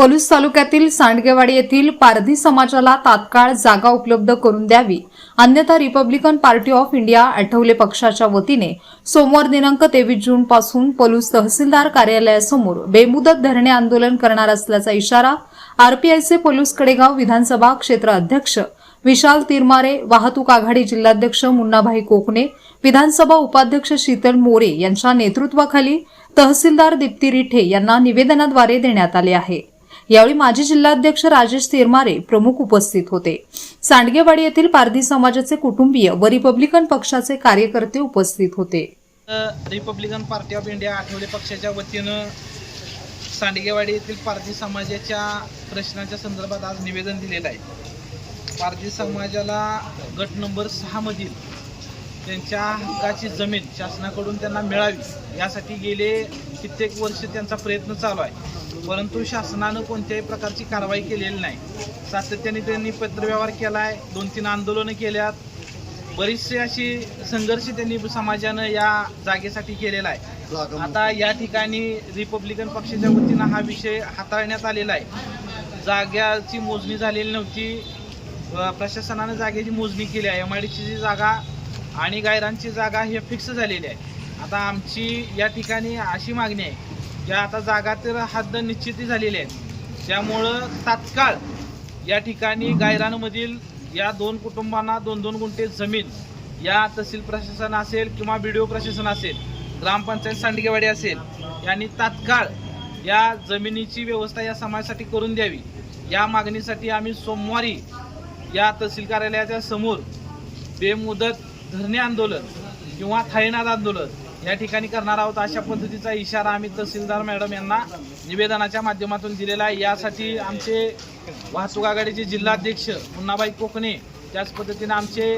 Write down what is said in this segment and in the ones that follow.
पलूस तालुक्यातील सांडगेवाडी येथील पारधी समाजाला तात्काळ जागा उपलब्ध करून द्यावी अन्यथा Republican Party of India Athawale पक्षाच्या वतीने सोमवार दिनांक तेवीस जून पासून पलूस तहसीलदार कार्यालयासमोर बेमुदत धरणे आंदोलन करणार असल्याचा इशारा आरपीआयचे पलूस कडेगाव विधानसभा क्षेत्र अध्यक्ष विशाल तिरमारे वाहतूक आघाडी जिल्हाध्यक्ष मुन्नाभाई कोकणे विधानसभा उपाध्यक्ष शीतल मोरे यांच्या नेतृत्वाखाली तहसीलदार दीप्ती रिठे यांना निवेदनाद्वारे देण्यात आले आहे. यावेळी माजी जिल्हाध्यक्ष राजेश तिरमारे प्रमुख उपस्थित होते. सांडगेवाडी येथील पारधी समाजाचे कुटुंबीय व रिपब्लिकन पक्षाचे कार्यकर्ते उपस्थित होते. Republican Party of India Athawale पक्षाच्या वतीनं सांडगेवाडी येथील पारधी समाजाच्या प्रश्नाच्या संदर्भात आज निवेदन दिलेलं आहे. पारधी समाजाला गट नंबर सहामधील त्यांच्या हक्काची जमीन शासनाकडून त्यांना मिळावी यासाठी गेले कित्येक वर्ष त्यांचा प्रयत्न चालू आहे. परंतु शासनानं कोणत्याही प्रकारची कारवाई केलेली नाही. सातत्याने त्यांनी पत्रव्यवहार केला आहे दोन तीन आंदोलनं केल्यात. बरीचशी अशी संघर्ष त्यांनी समाजानं या जागेसाठी केलेला आहे. आता या ठिकाणी रिपब्लिकन पक्षाच्या वतीनं हा विषय हाताळण्यात आलेला आहे. जाग्याची मोजणी झालेली नव्हती. प्रशासनानं जागेची मोजणी केली आहे. एम आय डीची जी जागा आणि गायरांची जागा हे फिक्स झालेली आहे. आता आमची या ठिकाणी अशी मागणी आहे की आता जागा तर हद्द निश्चिती झालेली आहे त्यामुळं तात्काळ या ठिकाणी गायरानमधील या दोन कुटुंबांना दोन दोन गुंठे जमीन या तहसील प्रशासन असेल किंवा बी प्रशासन असेल ग्रामपंचायत सांडगेवाडी असेल यांनी तात्काळ या जमिनीची व्यवस्था या समाजासाठी करून द्यावी. या मागणीसाठी आम्ही सोमवारी या तहसील कार्यालयाच्या समोर बेमुदत धरणे आंदोलन किंवा थायनाद आंदोलन या ठिकाणी करणार आहोत अशा पद्धतीचा इशारा आम्ही तहसीलदार मॅडम यांना निवेदनाच्या माध्यमातून दिलेला आहे. यासाठी आमचे वाहतूक आघाडीचे जिल्हाध्यक्ष मुन्नाबाई कोकणे त्याच पद्धतीने आमचे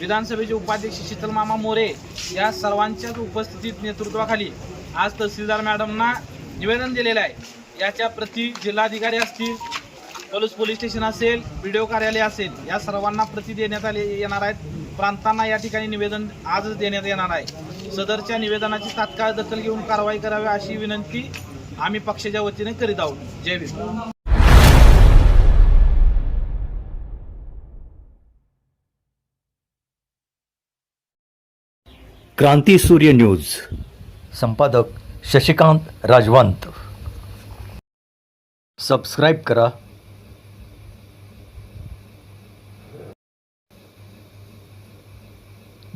विधानसभेचे उपाध्यक्ष शीतलमामा मोरे या सर्वांच्याच उपस्थितीत नेतृत्वाखाली आज तहसीलदार मॅडमना निवेदन दिलेलं आहे. याच्या प्रति जिल्हाधिकारी असतील पलूस पोलीस स्टेशन असेल व्हिडिओ कार्यालय असेल या सर्वांना प्रति देण्यात आले येणार आहेत. प्रांतांना या ठिकाणी निवेदन आजच देण्यात येणार आहे. सदरच्या निवेदनाची तात्काळ दखल घेऊन कारवाई करावी अशी विनंती आम्ही पक्षाच्या वतीने करीत आहोत. जय भीम. क्रांती सूर्य न्यूज. संपादक शशिकांत राजवंत. सबस्क्राईब करा.